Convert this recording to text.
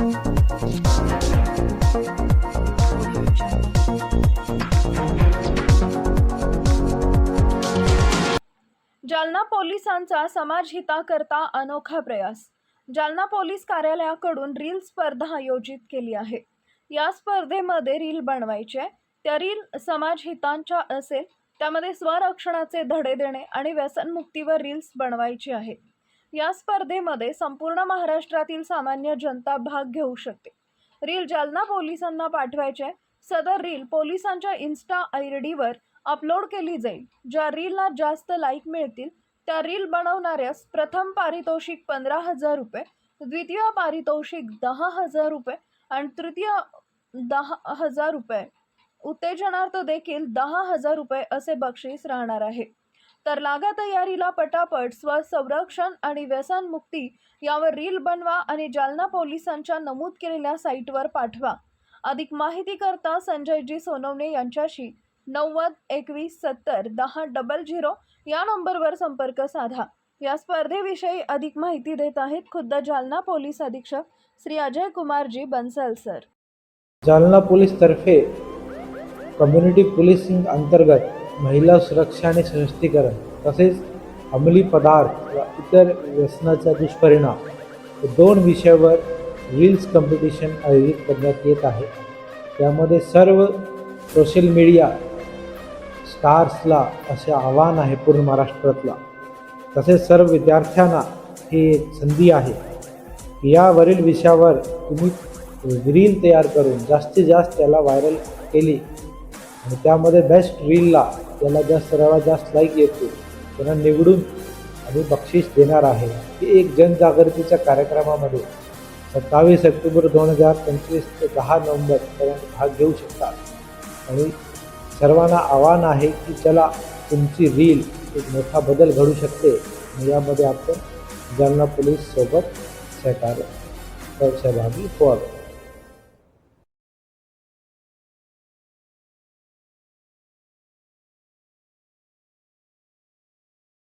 जालना पोलिसांचा समाजहिताकरता अनोखा प्रयास जालना पोलीस कार्यालयाकडून रील स्पर्धा आयोजित केली आहे या स्पर्धेमध्ये रील बनवायचे आहे. त्या रील समाजहितांच्या असेल त्यामध्ये स्वरक्षणाचे धडे देणे आणि व्यसनमुक्तीवर रील्स बनवायची आहे या स्पर्धेमध्ये संपूर्ण महाराष्ट्रातील सामान्य जनता भाग घेऊ शकते. रील जालना पोलिसांना पाठवायचे आहे. सदर रील पोलिसांच्या इन्स्टा आय डीवर अपलोड केली जाईल. ज्या रीलला जास्त लाईक मिळतील त्या रील बनवणाऱ्यास प्रथम पारितोषिक पंधरा हजार रुपये द्वितीय पारितोषिक दहा हजार रुपये आणि तृतीय दहा हजार रुपये. उत्तेजनार्थ देखील दहा हजार रुपये असे बक्षीस राहणार आहे. तर लागा तयारीला पटापट स्वसंरक्षण आणि व्यसनमुक्ती यावर रील बनवा आणि जालना पोलिसांच्या नमूद केलेल्या साईटवर पाठवा. अधिक माहिती करता संजयजी सोनवणे यांच्याशी नव्वद एकवीस सत्तर दहा डबल झिरो या नंबरवर संपर्क साधा. या स्पर्धेविषयी अधिक माहिती देत आहेत खुद्द जालना पोलीस अधीक्षक श्री अजय कुमारजी बन्सल सर. जालना पोलीस तर्फे कम्युनिटी पोलिसिंग अंतर्गत महिला सुरक्षा आणि सशक्तीकरण तसेच अंमली पदार्थ व इतर व्यसनाचा दुष्परिणाम दोन विषयावर रील्स कॉम्पिटिशन आयोजित करण्यात येत आहे. त्यामध्ये सर्व सोशल मीडिया स्टार्सला असे आव्हान आहे पूर्ण महाराष्ट्रातला. तसेच सर्व विद्यार्थ्यांना ही एक संधी आहे. यावरील विषयावर तुम्ही रील तयार करून जास्तीत जास्त त्याला व्हायरल केली आणि त्यामध्ये बेस्ट रीलला त्याला जास्त सर्वात जास्त लाईक येतो त्यांना निवडून आणि बक्षीस देणार आहे. ही एक जनजागृतीच्या कार्यक्रमामध्ये सत्तावीस ऑक्टोबर दोन हजार पंचवीस ते दहा नोव्हेंबरपर्यंत भाग घेऊ शकतात. आणि सर्वांना आव्हान आहे की चला तुमची रील एक मोठा बदल घडू शकते. आणि यामध्ये आपण जालना पोलीस सोबत सहकार्य सहभागी व्हावं.